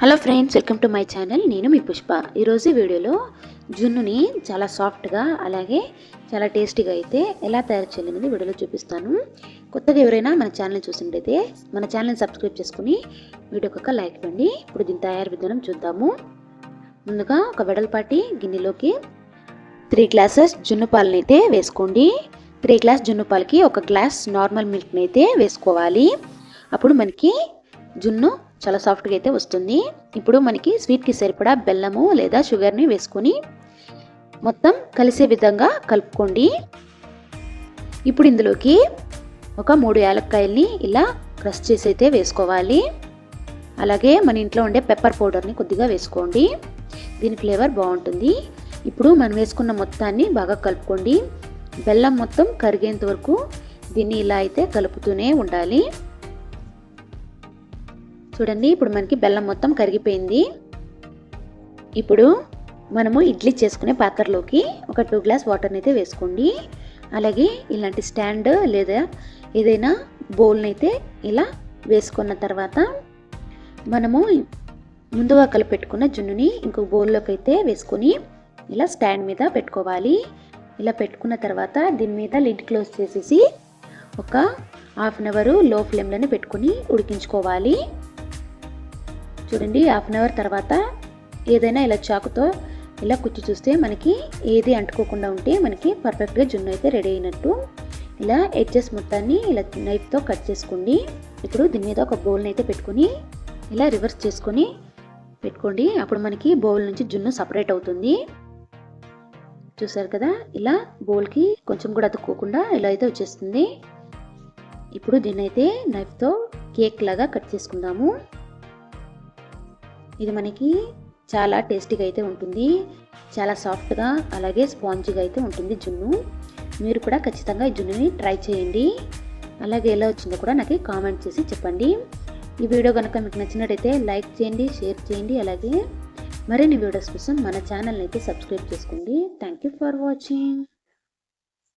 Hello friends welcome to my channel. నేను మీ పుష్ప. ఈరోజు వీడియోలో జున్నుని చాలా సాఫ్ట్గా అలాగే చాలా టేస్టీగా అయితే ఎలా తయారు చేయాలనేది వీడియోలో చూపిస్తాను. కొత్తగా ఎవరైనా మన ఛానల్ చూసినట్టయితే మన ఛానల్ని సబ్స్క్రైబ్ చేసుకుని వీడియోకి ఒక లైక్ ఇవ్వండి. ఇప్పుడు దీని తయారు విధానం చూద్దాము. ముందుగా ఒక వెడల్పాటి గిన్నెలోకి త్రీ గ్లాసెస్ జున్ను పాలని అయితే వేసుకోండి. త్రీ గ్లాస్ జున్ను పాలకి ఒక గ్లాస్ నార్మల్ మిల్క్ని అయితే వేసుకోవాలి. అప్పుడు మనకి జున్ను చాలా సాఫ్ట్గా అయితే వస్తుంది. ఇప్పుడు మనకి స్వీట్కి సరిపడా బెల్లము లేదా షుగర్ని వేసుకొని మొత్తం కలిసే విధంగా కలుపుకోండి. ఇప్పుడు ఇందులోకి ఒక మూడు యాలక్కాయల్ని ఇలా క్రష్ చేసి అయితే వేసుకోవాలి. అలాగే మన ఇంట్లో ఉండే పెప్పర్ పౌడర్ని కొద్దిగా వేసుకోండి. దీని ఫ్లేవర్ బాగుంటుంది. ఇప్పుడు మనం వేసుకున్న మొత్తాన్ని బాగా కలుపుకోండి. బెల్లం మొత్తం కరిగేంత వరకు దీన్ని ఇలా అయితే కలుపుతూనే ఉండాలి. చూడండి ఇప్పుడు మనకి బెల్లం మొత్తం కరిగిపోయింది. ఇప్పుడు మనము ఇడ్లీ చేసుకునే పాత్రలోకి ఒక టూ గ్లాస్ వాటర్ని అయితే వేసుకోండి. అలాగే ఇలాంటి స్టాండ్ లేదా ఏదైనా బౌల్ని అయితే ఇలా వేసుకున్న తర్వాత మనము ముందుగా కలిపెట్టుకున్న జున్నుని ఇంకొక బౌల్లోకి అయితే వేసుకొని ఇలా స్టాండ్ మీద పెట్టుకోవాలి. ఇలా పెట్టుకున్న తర్వాత దీని మీద లిడ్ క్లోజ్ చేసేసి ఒక హాఫ్ అన్ అవర్లో ఫ్లేమ్లోనే పెట్టుకొని ఉడికించుకోవాలి. చూడండి హాఫ్ అన్ అవర్ తర్వాత ఏదైనా ఇలా చాకుతో ఇలా కుచ్చి చూస్తే మనకి ఏది అంటుకోకుండా ఉంటే మనకి పర్ఫెక్ట్గా జున్ను అయితే రెడీ అయినట్టు. ఇలా ఎడ్జెస్ మొత్తాన్ని ఇలా నైఫ్తో కట్ చేసుకోండి. ఇప్పుడు దీని మీద ఒక బౌల్ని అయితే పెట్టుకొని ఇలా రివర్స్ చేసుకొని పెట్టుకోండి. అప్పుడు మనకి బౌల్ నుంచి జున్ను సపరేట్ అవుతుంది. చూసారు కదా ఇలా బౌల్కి కొంచెం కూడా అతుక్కోకుండా ఇలా అయితే వచ్చేస్తుంది. ఇప్పుడు దీన్ని అయితే నైఫ్తో కేక్ లాగా కట్ చేసుకుందాము. ఇది మనకి చాలా టేస్టీగా అయితే ఉంటుంది. చాలా సాఫ్ట్గా అలాగే స్పాంజీగా అయితే ఉంటుంది జున్ను. మీరు కూడా ఖచ్చితంగా ఈ జున్నుని ట్రై చేయండి. అలాగే ఎలా వచ్చిందో కూడా నాకు కామెంట్ చేసి చెప్పండి. ఈ వీడియో కనుక మీకు నచ్చినట్టయితే లైక్ చేయండి షేర్ చేయండి. అలాగే మరిన్ని వీడియోస్ కోసం మన ఛానల్ని అయితే సబ్స్క్రైబ్ చేసుకోండి. Thank you for watching.